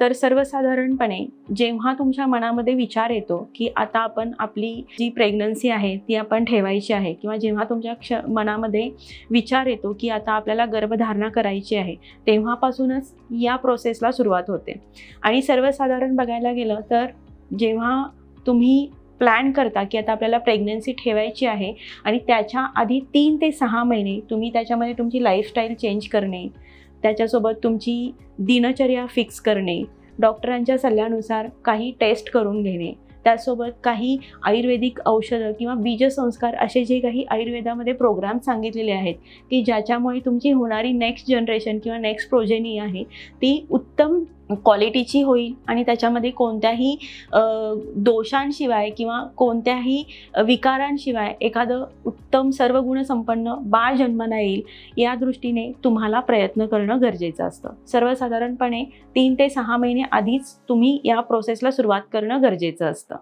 तर सर्वसाधारणपणे जेव्हा तुमच्या मनामध्ये विचार येतो की आता आपण आपली जी प्रेग्नन्सी आहे ती आपण ठेवायची आहे किंवा जेव्हा तुमच्या क्ष मनामध्ये विचार येतो की आता आपल्याला गर्भधारणा करायची आहे तेव्हापासूनच या प्रोसेसला सुरुवात होते. आणि सर्वसाधारण बघायला गेलं तर जेव्हा तुम्ही प्लॅन करता की आता आपल्याला प्रेग्नन्सी ठेवायची आहे आणि त्याच्या आधी तीन ते सहा महिने तुम्ही त्याच्यामध्ये तुमची लाईफस्टाईल चेंज करणे त्याच्यासोबत तुमची दिनचर्या फिक्स करणे डॉक्टरांच्या सल्ल्यानुसार काही टेस्ट करून घेणे त्यासोबत काही आयुर्वेदिक औषधं किंवा बीजसंस्कार असे जे काही आयुर्वेदामध्ये प्रोग्राम सांगितलेले आहेत की ज्याच्यामुळे तुमची होणारी नेक्स्ट जनरेशन किंवा नेक्स्ट प्रोजेनी आहे ती उत्तम क्वालिटीची होईल आणि त्याच्यामध्ये कोणत्याही दोषांशिवाय किंवा कोणत्याही विकारांशिवाय एखादं उत्तम सर्व गुणसंपन्न बाळ जन्माला येईल या दृष्टीने तुम्हाला प्रयत्न करणं गरजेचं असतं. सर्वसाधारणपणे तीन ते सहा महिने आधीच तुम्ही या प्रोसेसला सुरुवात करणं गरजेचं असतं.